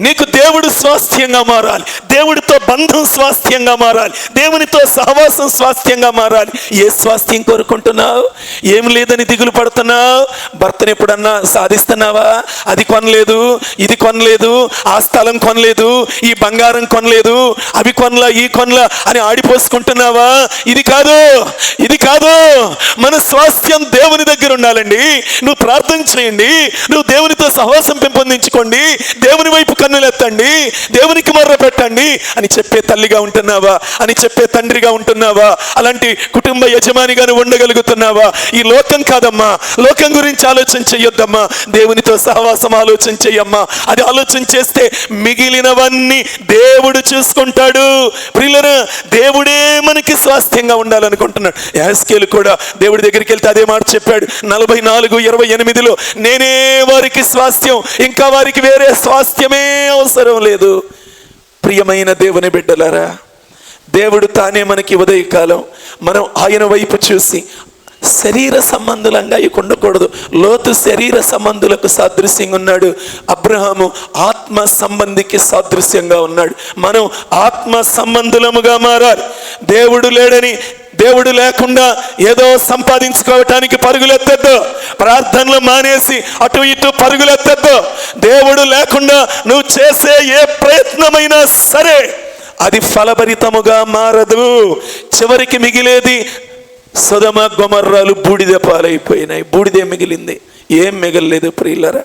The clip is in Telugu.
నీకు దేవుడు స్వాస్థ్యంగా మారాలి. దేవుడితో బంధం స్వాస్థ్యంగా మారాలి. దేవునితో సహవాసం స్వాస్థ్యంగా మారాలి. ఏ స్వాస్థ్యం కోరుకుంటున్నావు? ఏం లేదని దిగులు పడుతున్నావు? భర్తను ఎప్పుడన్నా సాధిస్తున్నావా? అది కొనలేదు ఇది కొనలేదు ఆ స్థలం కొనలేదు ఈ బంగారం కొనలేదు అవి కొనలా ఈ కొనలా అని ఆడిపోసుకుంటున్నావా? ఇది కాదు ఇది కాదు. మన స్వాస్థ్యం దేవుని దగ్గర ఉండాలండి. నువ్వు ప్రార్థన చేయండి. నువ్వు దేవునితో సహవాసం పెంపొందించుకోండి. దేవుని వైపు కన్నులెత్తండి దేవునికి మర్ర పెట్టండి. అని చెప్పే తల్లిగా ఉంటున్నావా? అని చెప్పే తండ్రిగా ఉంటున్నావా? అలాంటి కుటుంబ యజమానిగాను ఉండగలుగుతున్నావా? ఈ లోకం కాదమ్మా. లోకం గురించి ఆలోచన చెయ్యొద్దమ్మా. దేవునితో సహవాసం ఆలోచన చెయ్యమ్మా. అది ఆలోచన చేస్తే మిగిలినవన్నీ దేవుడు చూసుకుంటాడు. ప్రియులరా దేవుడే మనకి స్వాస్థ్యంగా ఉండాలనుకుంటున్నాడు. యాస్కేలు కూడా దేవుడి దగ్గరికి వెళ్తే అదే మాట చెప్పాడు. నలభై నాలుగు ఇరవై ఎనిమిదిలో నేనే వారికి స్వాస్థ్యం ఇంకా వారికి వేరే స్వాస్థ్యమే అవసరం లేదు. ప్రియమైన దేవుని బిడ్డలారా దేవుడు తానే మనకి ఉదయకాలం. మనం ఆయన వైపు చూసి శరీర సంబంధులంగా ఇక ఉండకూడదు. లోతు శరీర సంబంధులకు సాదృశ్యంగా ఉన్నాడు. అబ్రహాము ఆత్మ సంబంధికి సాదృశ్యంగా ఉన్నాడు. మనం ఆత్మ సంబంధులముగా మారాలి. దేవుడు లేడని దేవుడు లేకుండా ఏదో సంపాదించుకోవటానికి పరుగులెత్తద్దు. ప్రార్థనలు మానేసి అటు ఇటు పరుగులెత్తద్దు. దేవుడు లేకుండా నువ్వు చేసే ఏ ప్రయత్నమైనా సరే అది ఫలభరితముగా మారదు. చివరికి మిగిలేది సదమ గొమర్రాలు బూడిద పాలైపోయినాయి. బూడిదే మిగిలింది. ఏం మిగలలేదు ప్రియులరా.